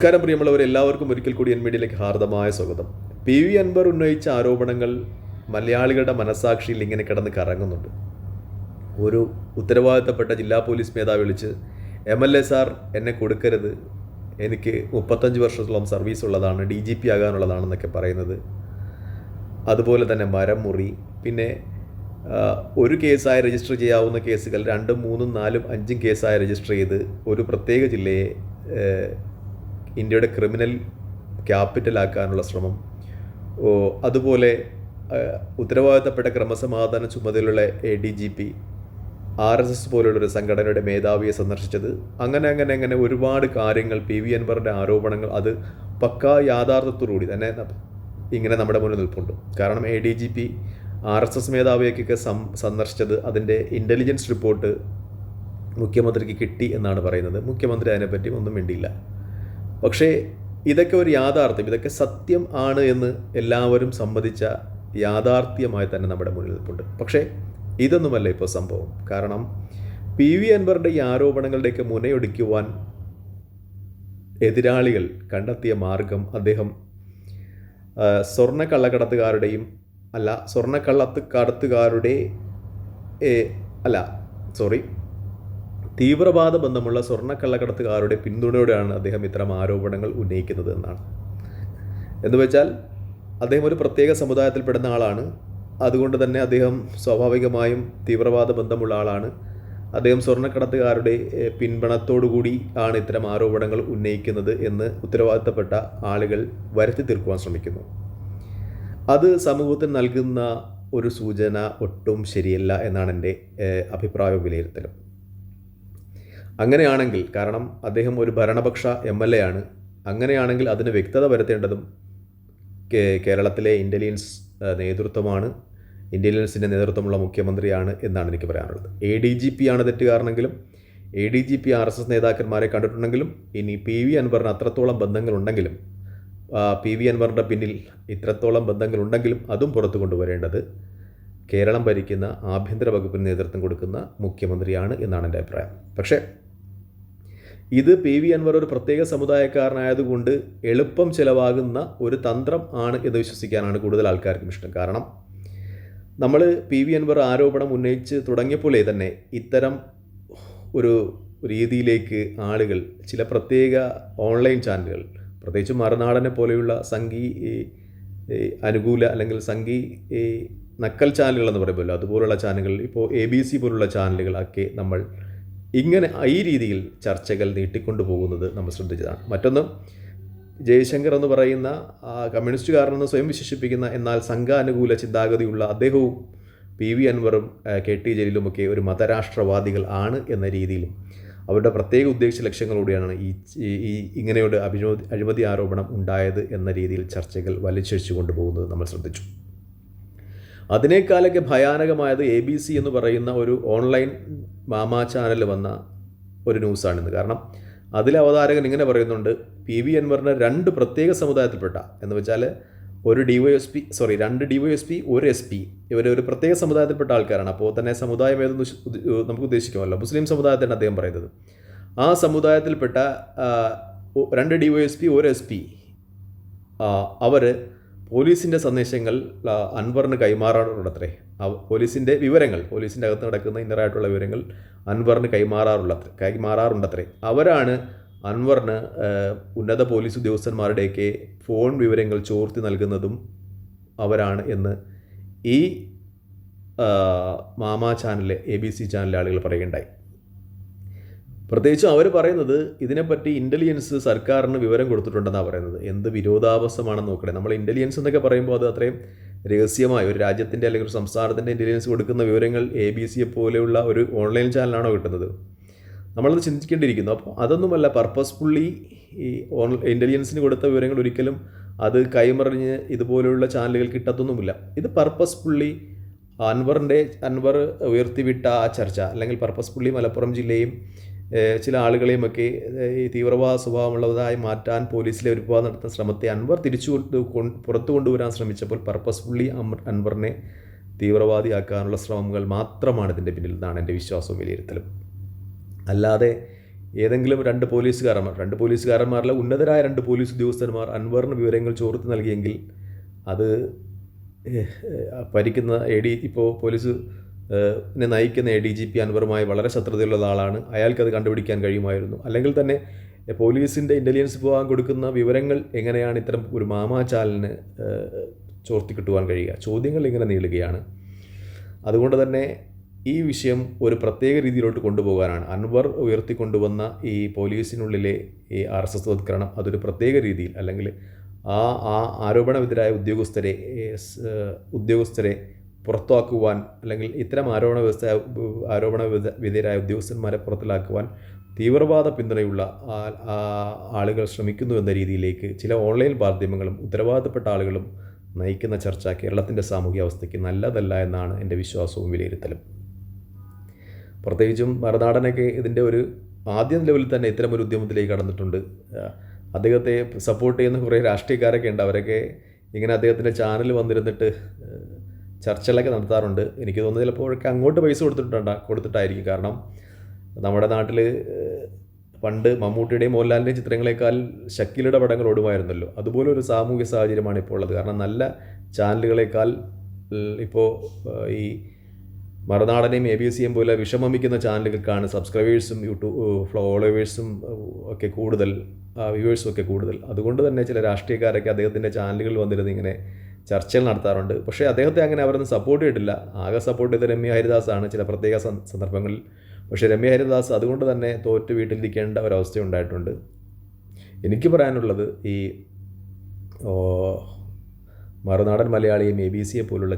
നമസ്കാരം പ്രിയമുള്ളവർ എല്ലാവർക്കും ഒരിക്കൽ കൂടി എൻ മീഡിയയിലേക്ക് ഹാർദമായ സ്വാഗതം. പി വി അൻവർ ഉന്നയിച്ച ആരോപണങ്ങൾ മലയാളികളുടെ മനസാക്ഷിയിൽ ഇങ്ങനെ കിടന്ന് കറങ്ങുന്നുണ്ട്. ഒരു ഉത്തരവാദിത്തപ്പെട്ട ജില്ലാ പോലീസ് മേധാവി വിളിച്ച് എം എൽ എ സാർ എന്നെ കൊടുക്കരുത്. എനിക്ക് മുപ്പത്തഞ്ച് വർഷത്തോളം സർവീസ് ഉള്ളതാണ് ഡി ജി പി ആകാനുള്ളതാണെന്നൊക്കെ പറയുന്നത്. അതുപോലെ തന്നെ മരം മുറി. പിന്നെ ഒരു കേസായി രജിസ്റ്റർ ചെയ്യാവുന്ന കേസുകൾ രണ്ടും മൂന്നും നാലും അഞ്ചും കേസായി രജിസ്റ്റർ ചെയ്ത് ഒരു പ്രത്യേക ജില്ലയെ ഇന്ത്യയുടെ ക്രിമിനൽ ക്യാപിറ്റലാക്കാനുള്ള ശ്രമം. അതുപോലെ ഉത്തരവാദിത്തപ്പെട്ട ക്രമസമാധാന ചുമതലയുള്ള A D G P R S S പോലുള്ളൊരു സംഘടനയുടെ മേധാവിയെ സന്ദർശിച്ചത്. അങ്ങനെ അങ്ങനെ അങ്ങനെ ഒരുപാട് കാര്യങ്ങൾ പി വി അൻവറിന്റെ ആരോപണങ്ങൾ അത് പക്കാ യാഥാർത്ഥ്യത്തോടുകൂടി തന്നെ ഇങ്ങനെ നമ്മുടെ മുന്നിൽ നിൽപ്പുണ്ട്. കാരണം A D G P R S S മേധാവിയൊക്കെ സന്ദർശിച്ചത് അതിന്റെ ഇന്റലിജൻസ് റിപ്പോർട്ട് മുഖ്യമന്ത്രിക്ക് കിട്ടി എന്നാണ് പറയുന്നത്. മുഖ്യമന്ത്രി അതിനെപ്പറ്റി ഒന്നും മിണ്ടിയില്ല. പക്ഷേ ഇതൊക്കെ ഒരു യാഥാർത്ഥ്യം. ഇതൊക്കെ സത്യം ആണ് എന്ന് എല്ലാവരും സമ്മതിച്ച യാഥാർത്ഥ്യമായി തന്നെ നമ്മുടെ മുന്നിൽ നിൽപ്പുണ്ട് പക്ഷേ ഇതൊന്നുമല്ല ഇപ്പോൾ സംഭവം. കാരണം പി വി അൻവറിന്റെ ഈ ആരോപണങ്ങളുടെയൊക്കെ മുനയൊടിക്കുവാൻ എതിരാളികൾ കണ്ടെത്തിയ മാർഗം അദ്ദേഹം സ്വർണക്കള്ളക്കടത്തുകാരുടെയും സ്വർണ കള്ളക്കടത്തുകാരുടെയും അല്ല സ്വർണക്കള്ളത്ത് കടത്തുകാരുടെ അല്ല സോറി തീവ്രവാദ ബന്ധമുള്ള സ്വർണക്കള്ളക്കടത്തുകാരുടെ പിന്തുണയോടെയാണ് അദ്ദേഹം ഇത്തരം ആരോപണങ്ങൾ ഉന്നയിക്കുന്നത് എന്നാണ്. എന്ന് വെച്ചാൽ അദ്ദേഹം ഒരു പ്രത്യേക സമുദായത്തിൽപ്പെടുന്ന ആളാണ്. അതുകൊണ്ട് തന്നെ അദ്ദേഹം സ്വാഭാവികമായും തീവ്രവാദ ബന്ധമുള്ള ആളാണ്. അദ്ദേഹം സ്വർണക്കടത്തുകാരുടെ പിൻപണത്തോടുകൂടി ആണ് ഇത്തരം ആരോപണങ്ങൾ ഉന്നയിക്കുന്നത് എന്ന് ഉത്തരവാദിത്തപ്പെട്ട ആളുകൾ വരുത്തി തീർക്കുവാൻ ശ്രമിക്കുന്നു. അത് സമൂഹത്തിന് നൽകുന്ന ഒരു സൂചന ഒട്ടും ശരിയല്ല എന്നാണ് എന്റെ അഭിപ്രായവും വിലയിരുത്തലും. അങ്ങനെയാണെങ്കിൽ കാരണം അദ്ദേഹം ഒരു ഭരണപക്ഷ എം എൽ എ ആണ് അങ്ങനെയാണെങ്കിൽ അതിന് വ്യക്തത വരുത്തേണ്ടതും കേരളത്തിലെ ഇന്റലിജൻസ് നേതൃത്വമാണ് ഇന്റലിജൻസിന്റെ നേതൃത്വമുള്ള മുഖ്യമന്ത്രിയാണ് എന്നാണ് എനിക്ക് പറയാനുള്ളത്. എ ഡി ജി പി ആണ് തെറ്റുകാരനെങ്കിലും A D G P R S S നേതാക്കന്മാരെ കണ്ടിട്ടുണ്ടെങ്കിലും ഇനി പി വി അൻവറിന് അത്രത്തോളം ബന്ധങ്ങളുണ്ടെങ്കിലും പി വി അൻവറിന്റെ പിന്നിൽ ഇത്രത്തോളം ബന്ധങ്ങളുണ്ടെങ്കിലും അതും പുറത്തു കൊണ്ടുവരേണ്ടത് കേരളം ഭരിക്കുന്ന ആഭ്യന്തര വകുപ്പിന് നേതൃത്വം കൊടുക്കുന്ന മുഖ്യമന്ത്രിയാണ് എന്നാണ് എന്റെ അഭിപ്രായം. പക്ഷേ ഇത് പി വി അൻവർ ഒരു പ്രത്യേക സമുദായക്കാരനായതുകൊണ്ട് എളുപ്പം ചിലവാകുന്ന ഒരു തന്ത്രം ആണ് എന്ന് വിശ്വസിക്കാനാണ് കൂടുതൽ ആൾക്കാർക്കും ഇഷ്ടം. കാരണം നമ്മൾ പി വി അൻവർ ആരോപണം ഉന്നയിച്ച് തുടങ്ങിയപ്പോഴേ തന്നെ ഇത്തരം ഒരു രീതിയിലേക്ക് ആളുകൾ ചില പ്രത്യേക ഓൺലൈൻ ചാനലുകൾ പ്രത്യേകിച്ച് മറുനാടനെ പോലെയുള്ള ഈ അനുകൂല അല്ലെങ്കിൽ സംഘി നക്കൽ ചാനലുകൾ എന്ന് പറയുമല്ലോ അതുപോലുള്ള ചാനലുകൾ ഇപ്പോൾ എ ബി സി പോലുള്ള ചാനലുകളൊക്കെ നമ്മൾ ഇങ്ങനെ ഈ രീതിയിൽ ചർച്ചകൾ നീട്ടിക്കൊണ്ടു പോകുന്നത് നമ്മൾ ശ്രദ്ധിച്ചതാണ്. മറ്റൊന്ന് ജയശങ്കർ എന്ന് പറയുന്ന കമ്മ്യൂണിസ്റ്റുകാരനെന്ന് സ്വയം വിശേഷിപ്പിക്കുന്ന എന്നാൽ സംഘാനുകൂല ചിന്താഗതിയുള്ള അദ്ദേഹവും പി വി അൻവറും കെ ടി ജലീലുമൊക്കെ ഒരു മതരാഷ്ട്രവാദികൾ ആണ് എന്ന രീതിയിലും അവരുടെ പ്രത്യേക ഉദ്ദേശ ലക്ഷ്യങ്ങളോടെയാണ് ഈ ഇങ്ങനെയുള്ള അഭിനോ അഴിമതി ആരോപണം ഉണ്ടായത് എന്ന രീതിയിൽ ചർച്ചകൾ വലിച്ചഴിച്ചു കൊണ്ടുപോകുന്നത് നമ്മൾ ശ്രദ്ധിച്ചു. അതിനേക്കാളൊക്കെ ഭയാനകമായത് എ ബി സി എന്ന് പറയുന്ന ഒരു ഓൺലൈൻ മാമാ ചാനൽ വന്ന ഒരു ന്യൂസാണിത് കാരണം അതിലെ അവതാരകൻ ഇങ്ങനെ പറയുന്നുണ്ട് പി വി അൻവറിന് രണ്ട് പ്രത്യേക സമുദായത്തിൽപ്പെട്ട എന്ന് വെച്ചാൽ ഒരു D Y S P sorry രണ്ട് ഡി വൈ എസ് പി ഒരു എസ് പി ഇവർ ഒരു പ്രത്യേക സമുദായത്തിൽപ്പെട്ട ആൾക്കാരാണ്. അപ്പോൾ തന്നെ സമുദായം ഏതെന്ന് നമുക്ക് ഉദ്ദേശിക്കുമല്ലോ. മുസ്ലിം സമുദായത്തിനാണ് അദ്ദേഹം പറയുന്നത്. ആ സമുദായത്തിൽപ്പെട്ട രണ്ട് ഡി വൈ എസ് പി ഒരു എസ് പി അവർ പോലീസിന്റെ സന്ദേശങ്ങൾ അൻവറിന് കൈമാറാറുള്ളത്രേ. അവ- പോലീസിന്റെ വിവരങ്ങൾ പോലീസിന്റെ അകത്ത് നടക്കുന്ന ഇന്നറായിട്ടുള്ള വിവരങ്ങൾ അൻവറിന് കൈമാറാറുള്ള കൈമാറാറുണ്ടത്രേ. അവരാണ് അൻവറിന് ഉന്നത പോലീസ് ഉദ്യോഗസ്ഥന്മാരുടെയൊക്കെ ഫോൺ വിവരങ്ങൾ ചോർത്തി നൽകുന്നതും അവരാണ് എന്ന് ഈ മാമാ ചാനലിലെ എ ബി സി ചാനലിലെ ആളുകൾ പറയുകയുണ്ടായി. പ്രത്യേകിച്ചും അവർ പറയുന്നത് ഇതിനെപ്പറ്റി ഇന്റലിജൻസ് സർക്കാരിന് വിവരം കൊടുത്തിട്ടുണ്ടെന്നാണ് പറയുന്നത്. എന്ത് വിരോധാഭാസമാണെന്ന് നോക്കണേ. നമ്മൾ ഇന്റലിജൻസ് എന്നൊക്കെ പറയുമ്പോൾ അത് അത്രയും രഹസ്യമായി ഒരു രാജ്യത്തിന്റെ അല്ലെങ്കിൽ ഒരു സംസ്ഥാനത്തിന്റെ ഇന്റലിജൻസ് കൊടുക്കുന്ന വിവരങ്ങൾ എ ബി സിയെ പോലെയുള്ള ഒരു ഓൺലൈൻ ചാനലാണോ കിട്ടുന്നത്? നമ്മളത് ചിന്തിക്കേണ്ടിയിരിക്കുന്നു. അപ്പോൾ അതൊന്നുമല്ല പർപ്പസ്ഫുള്ളി ഈ ഓൺ ഇന്റലിജൻസിന് കൊടുത്ത വിവരങ്ങൾ ഒരിക്കലും അത് കൈമറിഞ്ഞ് ഇതുപോലെയുള്ള ചാനലുകൾ കിട്ടത്തൊന്നുമില്ല. ഇത് പർപ്പസ്ഫുള്ളി അൻവറിന്റെ അൻവർ ഉയർത്തിവിട്ട ആ ചർച്ച അല്ലെങ്കിൽ പർപ്പസ്ഫുള്ളി മലപ്പുറം ജില്ലയും ചില ആളുകളെയുമൊക്കെ ഈ തീവ്രവാദ സ്വഭാവമുള്ളതായി മാറ്റാൻ പോലീസിലെ ഒരുപാട് നടത്തുന്ന ശ്രമത്തെ അൻവർ തിരിച്ചു പുറത്തു കൊണ്ടുവരാൻ ശ്രമിച്ചപ്പോൾ പർപ്പസ്ഫുള്ളി അൻവറിനെ തീവ്രവാദിയാക്കാനുള്ള ശ്രമങ്ങൾ മാത്രമാണ് ഇതിന്റെ പിന്നിൽ എന്നാണ് എന്റെ വിശ്വാസവും വിലയിരുത്തലും. അല്ലാതെ ഏതെങ്കിലും രണ്ട് പോലീസുകാരന്മാർ രണ്ട് പോലീസുകാരന്മാരിലെ ഉന്നതരായ രണ്ട് പോലീസ് ഉദ്യോഗസ്ഥന്മാർ അൻവറിന് വിവരങ്ങൾ ചോർത്ത് നൽകിയെങ്കിൽ അത് ഭരിക്കുന്ന എ ഡി ഇപ്പോൾ പോലീസ് നയിക്കുന്ന എ ഡി ജി പി അൻവറുമായി വളരെ ശത്രുതയുള്ള ആളാണ് അത് കണ്ടുപിടിക്കാൻ കഴിയുമായിരുന്നു. അല്ലെങ്കിൽ തന്നെ പോലീസിന്റെ ഇന്റലിജൻസ് വിഭാഗം കൊടുക്കുന്ന വിവരങ്ങൾ എങ്ങനെയാണ് ഇത്തരം ഒരു മാമാചാലിന് ചോർത്തി കിട്ടുവാൻ കഴിയുക? ചോദ്യങ്ങൾ ഇങ്ങനെ നീളുകയാണ്. അതുകൊണ്ട് തന്നെ ഈ വിഷയം ഒരു പ്രത്യേക രീതിയിലോട്ട് കൊണ്ടുപോകാനാണ്. അൻവർ ഉയർത്തിക്കൊണ്ടുവന്ന ഈ പോലീസിനുള്ളിലെ ഈ ആർ എസ് എസ് വത്കരണം അതൊരു പ്രത്യേക രീതിയിൽ അല്ലെങ്കിൽ ആ ആ ആരോപണവിധരായ ഉദ്യോഗസ്ഥരെ ഉദ്യോഗസ്ഥരെ പുറത്താക്കുവാൻ അല്ലെങ്കിൽ ഇത്തരം ആരോപണ വ്യവസ്ഥ ആരോപണ വിധേയരായ ഉദ്യോഗസ്ഥന്മാരെ പുറത്തിലാക്കുവാൻ തീവ്രവാദ പിന്തുണയുള്ള ആളുകൾ ശ്രമിക്കുന്നു എന്ന രീതിയിലേക്ക് ചില ഓൺലൈൻ മാധ്യമങ്ങളും ഉത്തരവാദിത്തപ്പെട്ട ആളുകളും നയിക്കുന്ന ചർച്ച കേരളത്തിന്റെ സാമൂഹ്യ അവസ്ഥയ്ക്ക് നല്ലതല്ല എന്നാണ് എന്റെ വിശ്വാസവും വിലയിരുത്തലും. പ്രത്യേകിച്ചും ഭരനാടനൊക്കെ ഇതിന്റെ ഒരു ആദ്യ ലെവലിൽ തന്നെ ഇത്തരം ഒരു ഉദ്യമത്തിലേക്ക് കടന്നിട്ടുണ്ട്. അദ്ദേഹത്തെ സപ്പോർട്ട് ചെയ്യുന്ന കുറേ രാഷ്ട്രീയക്കാരൊക്കെ ഉണ്ട്. അവരൊക്കെ ഇങ്ങനെ അദ്ദേഹത്തിന്റെ ചാനൽ വന്നിരുന്നിട്ട് ചർച്ചകളൊക്കെ നടത്താറുണ്ട്. എനിക്ക് തോന്നുന്നത് ചിലപ്പോഴൊക്കെ അങ്ങോട്ട് പൈസ കൊടുത്തിട്ടുണ്ട കൊടുത്തിട്ടായിരിക്കും. കാരണം നമ്മുടെ നാട്ടിൽ പണ്ട് മമ്മൂട്ടിയുടെയും മോഹൻലാലിന്റെയും ചിത്രങ്ങളെക്കാൾ ഷക്കീലയുടെ പടങ്ങൾ ഓടുമായിരുന്നല്ലോ. അതുപോലെ ഒരു സാമൂഹ്യ സാഹചര്യമാണ് ഇപ്പോൾ ഉള്ളത്. കാരണം നല്ല ചാനലുകളേക്കാൾ ഇപ്പോൾ ഈ മറുനാടനെയും എ ബി സിയും പോലെ വിഷമമിക്കുന്ന ചാനലുകൾക്കാണ് സബ്സ്ക്രൈബേഴ്സും യൂട്യൂബ് ഫോളോവേഴ്സും ഒക്കെ കൂടുതൽ വ്യൂവേഴ്സും ഒക്കെ കൂടുതൽ. അതുകൊണ്ട് തന്നെ ചില രാഷ്ട്രീയക്കാരൊക്കെ അദ്ദേഹത്തിന്റെ ചാനലുകളിൽ വന്നിരുന്ന് ഇങ്ങനെ ചർച്ചകൾ നടത്താറുണ്ട്. പക്ഷേ അദ്ദേഹത്തെ അങ്ങനെ അവരൊന്നും സപ്പോർട്ട് ചെയ്തിട്ടില്ല. ആകെ സപ്പോർട്ട് ചെയ്ത രമ്യ ഹരിദാസാണ് ചില പ്രത്യേക സന്ദർഭങ്ങളിൽ. പക്ഷേ രമ്യ ഹരിദാസ് അതുകൊണ്ട് തന്നെ തോറ്റ് വീട്ടിലിരിക്കേണ്ട ഒരവസ്ഥ ഉണ്ടായിട്ടുണ്ട്. എനിക്ക് പറയാനുള്ളത് ഈ മറുനാടൻ മലയാളിയും എ ബി സിയെ പോലുള്ള